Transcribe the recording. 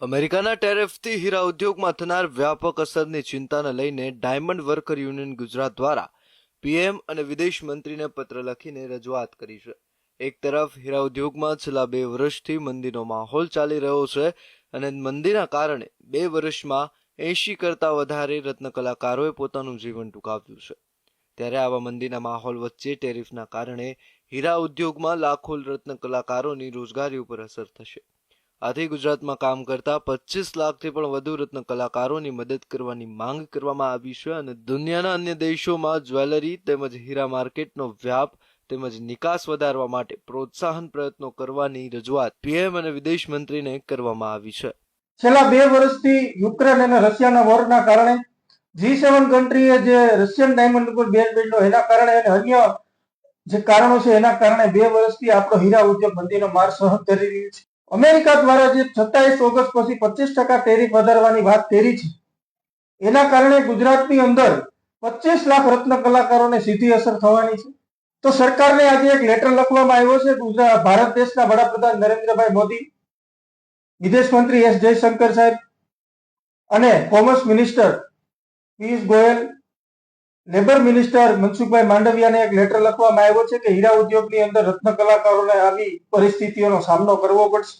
અમેરિકાના ટેરિફથી હીરા ઉદ્યોગમાં થનાર વ્યાપક અસરની ચિંતાને લઈને ડાયમંડ વર્કર યુનિયન ગુજરાત દ્વારા પીએમ અને વિદેશ મંત્રીને પત્ર લખીને રજૂઆત કરી છે. એક તરફ હીરા ઉદ્યોગમાં છેલ્લા બે વર્ષથી મંદીનો માહોલ ચાલી રહ્યો છે અને મંદીના કારણે બે વર્ષમાં એંશી કરતાં વધારે રત્નકલાકારોએ પોતાનું જીવન ટૂંકાવ્યું છે. ત્યારે આવા મંદીના માહોલ વચ્ચે ટેરિફના કારણે હીરા ઉદ્યોગમાં લાખો રત્નકલાકારોની રોજગારી ઉપર અસર થશે. આથી ગુજરાતમાં કામ કરતા પચીસ લાખથી પણ વધુ રત્ન કલાકારોની મદદ કરવાની માંગ કરવામાં આવી છે અને દુનિયાના અન્ય દેશોમાં જ્વેલરી તેમજ હીરા માર્કેટનો વ્યાપ તેમજ નિકાસ વધારવા માટે પ્રોત્સાહન પ્રયત્નો કરવાની રજૂઆત પીએમ અને વિદેશ મંત્રીને કરવામાં આવી છે. છેલ્લા બે વર્ષથી યુક્રેન અને રશિયાના વોરના કારણે જી સેવન કન્ટ્રીએ જે રશિયન ડાયમંડ ઉપર બેન બેન્ડો એના કારણે અને અન્ય જે કારણો છે એના કારણે બે વર્ષથી આપણો હીરા ઉદ્યોગ મંદીનો માર સહન કરી રહ્યું છે. અમેરિકા દ્વારા જે સત્તાવીસ ઓગસ્ટ પછી પચીસ ટકા ટેરિફ વધારવાની વાત કરી છે, એના કારણે ગુજરાતની અંદર પચીસ લાખ રત્ન કલાકારોને સીધી અસર થવાની છે. તો સરકારને આજે એક લેટર લખવામાં આવ્યો છે ગુજરાત ભારત દેશના વડાપ્રધાન નરેન્દ્રભાઈ મોદી, વિદેશ મંત્રી એસ જયશંકર સાહેબ અને commerce minister Piyush Goyal labour minister Mansukhbhai માંડવિયાને એક લેટર લખવામાં આવ્યો છે કે હીરા ઉદ્યોગની અંદર રત્ન કલાકારોને આવી પરિસ્થિતિઓનો સામનો કરવો પડશે.